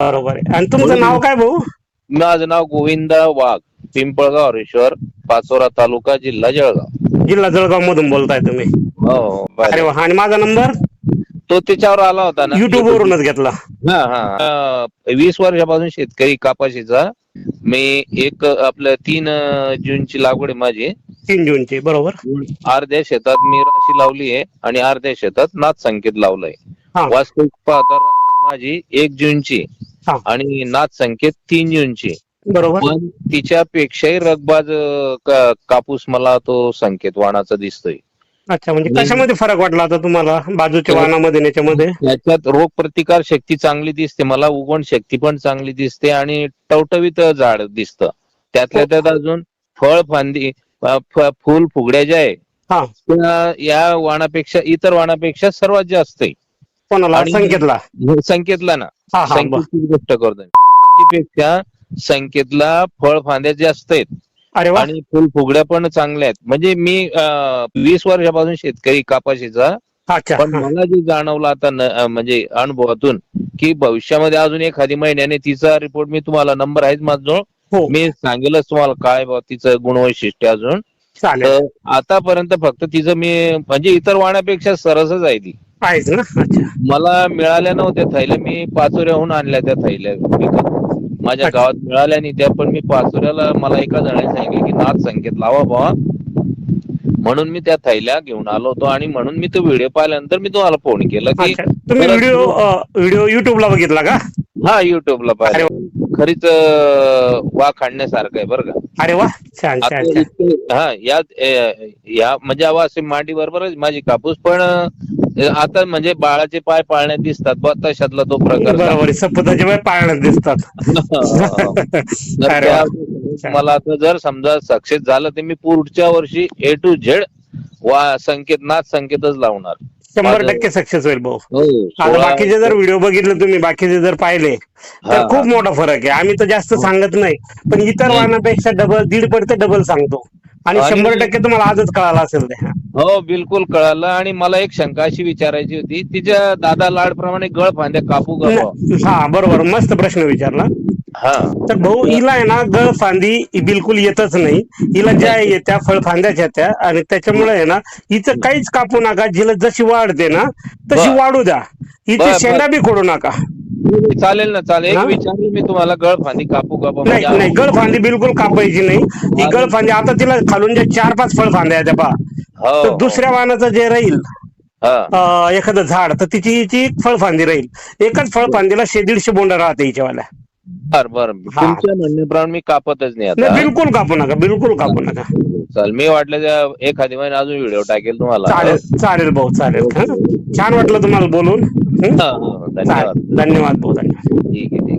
बरोबर आहे. आणि तुमचं नाव काय भाऊ? माझं नाव गोविंदा वाघ पिंपळगाव हरेश्वर पाचोरा तालुका जिल्हा जळगाव. जिल्हा जळगाव मधून बोलताय तुम्ही. हो हो अरे बरं. वा आणि माझा नंबर? तो त्याच्यावर आला होता ना. युट्यूब वरूनच घेतला. हा हा. अं, वीस वर्षापासून शेतकरी कापाशीचा. मी एक आपलं तीन अं, जूनची लागवड आहे माझी. तीन जूनची बरोबर. अर्ध्या शेतात मी राशी लावली आहे आणि अर्ध्या शेतात नाथ संकेत लावलंय. हा. वास्तविक पाहता माझी एक जूनची हा. आणि नाथ संकेत तीन जूनची. बरोबर. पण तिच्यापेक्षाही रगबाज अं, का- कापूस मला तो संकेत वाणाचा दिसतोय. अच्छा म्हणजे कशामध्ये फरक वाटला आता तुम्हाला? बाजूच्या वाहनामध्ये आणि याच्यामध्ये त्याच्यात रोग प्रतिकार शक्ती चांगली दिसते मला उगवण शक्ती पण चांगली दिसते आणि टवटवीत झाड दिसतं. त्यातल्या हो. त्यात अजून फळ फांदी अं, फ- फुल फुगड्या ज्या आहे हा. त्या या वाणापेक्षा इतर वाणापेक्षा सर्वात जास्त आहे. कोणाला? आणि- संकेतला. संकेतला ना. हा हा संकेतची गोष्ट करतोयपेक्षा संकेतला फळ फांद्या जास्त आहेत. अरे वा. आणि फुल फुगड्या पण चांगल्या आहेत. म्हणजे मी अं, वीस वर्षापासून शेतकरी कापाशीचा. अच्छा. पण हा. मला जे जाणवलं आता न- अं, म्हणजे अनुभवातून की भविष्यामध्ये अजून एखादी महिन्याने तिचा रिपोर्ट मी तुम्हाला नंबर आहेच माझं हो. मी सांगेलच तुम्हाला काय बा तिचं गुणवैशिष्ट्य अजून. चालेल. तर आतापर्यंत फक्त तिचं मी म्हणजे इतर वाण्यापेक्षा सरसच आहे ती. आहेच ना अच्छा मला मिळाल्या नव्हत्या थैल्या मी पाचोऱ्याहून आणल्या त्या थैल्या विकत. माझ्या अच्छा. गावात मिळाल्या नाही त्या पण मी पाचोऱ्याला मला एका जणाने सांगितलं की नाथ संकेत लावा बा म्हणून मी त्या थैल्या घेऊन आलो होतो आणि म्हणून मी तो व्हिडिओ पाहिल्यानंतर मी तुम्हाला फोन केला की अच्छा. तुम्ही परत- व्हिडिओ व्हिडिओ युट्यूबला बघितला का? हा युट्यूबला पाहिलं. खरीच वा खाण्यासारखं आहे बरं का. अरे वा छान आता छान. छान इतके- हा या या म्हणजे अवा असे मांडी बरोबरच माझी कापूस पण अं, आता म्हणजे बाळाचे पाय पाळण्यात दिसतात तशातला तो प्रकार बरोबर आहे सपदाचे बाय पाळण्यात दिसतात. तर अरे वा. त्या- मला आता जर समजा सक्सेस झालं तर मी पुढच्या वर्षी ए टू झेड वा संकेत नाथ संकेतच लावणार. शंभर टक्के सक्सेस होईल भाऊ हो आता बाकीचे जर व्हिडिओ बघितले तुम्ही बाकीचे जर पाहिले तर हा, खूप हा. मोठा फरक आहे आम्ही तर जास्त सांगत नाही पण इतर. वाहनापेक्षा डबल दीड पडते डबल सांगतो आणि शंभर टक्के तुम्हाला आजच कळाला असेल ते हा. हो बिलकुल कळालं आणि मला एक शंका अशी विचारायची होती तिच्या दादा लाड प्रमाणे गळ फांद्या कापू? हा बरोबर मस्त प्रश्न विचारला हा तर भाऊ हिला आहे ना गळ फांदी ही बिलकुल येतच नाही. हिला ज्या येत्या फळ फांद्याच्या येत्या आणि त्याच्यामुळे आहे ना हिचं काहीच कापू नका. जिला जशी वाढते ना तशी. वाढू द्या. हिचे. शेंडा बी खोडू नका. चालेल ना चालेल. एक? विचारलं मी तुम्हाला गळ फांदी कापू का बुवा? नाही म्हणजे नाही गळ फांदी बिलकुल कापायची नाही. ही हा. गळ फांदी आता तिला खालून जे चार पाच फळ फांद्या आहेत पहा हो, हो. दुसऱ्या वाहनाचं जे राहील एखादं झाड तर तिची हिची फळ फांदी राहील. एकाच फळ फांदीला शे दीडशे बोंड राहते हिच्यावाल्या. बर बर. हा. तुमच्या म्हणण्याप्रमाणे मी कापतच नाही नाही आता बिलकुल कापू नका बिलकुल कापू नका. चाल मी वाटलं त्या एखादी महिने अजून व्हिडिओ टाकेल तुम्हाला. चालेल चालेल भाऊ चालेल. हं? छान वाटलं तुम्हाला बोलून. हं? हा, हा, चालेल. धन्यवाद. धन्यवाद भाऊ धन्यवाद. ठीक आहे ठीक आहे.